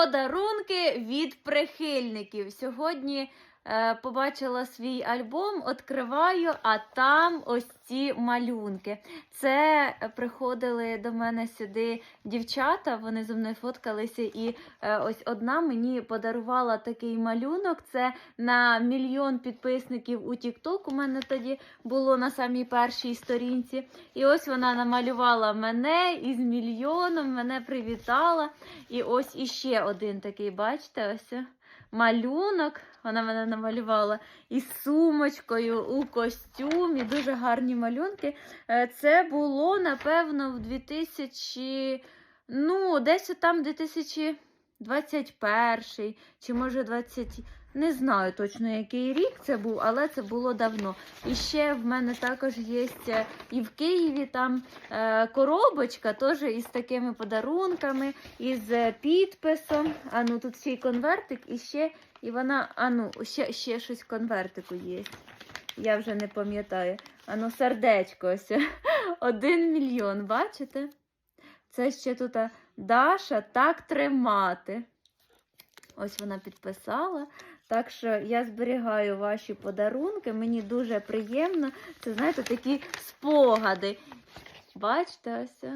Подарунки від прихильників. Сьогодні побачила свій альбом, відкриваю, а там ось ці малюнки. Це е, приходили до мене сюди дівчата, вони зі мною фоткалися, і е, ось одна мені подарувала такий малюнок. Це на мільйон підписників у TikTok. У мене тоді було на самій першій сторінці. І ось вона намалювала мене із мільйоном, мене привітала. І ось іще один такий, бачите, ось е, малюнок. Вона мене намалювала із сумочкою у костюмі. Дуже гарні малюнки. Е, Це було, напевно, в 2000, ну, десь там 2021 чи може 20, не знаю точно який рік це був, але це було давно. І ще в мене також є е, і в Києві там е, коробочка теж із такими подарунками, із е, підписом. А ну тут ще й конвертик, і ще, і вона, а ну, ще, ще щось в конвертику є. Я вже не пам'ятаю. А ну, сердечко ось. Один мільйон, бачите? Це ще тут Даша так тримати. Ось вона підписала. Так що я зберігаю ваші подарунки. Мені дуже приємно. Це, знаєте, такі спогади. Бачите, ось.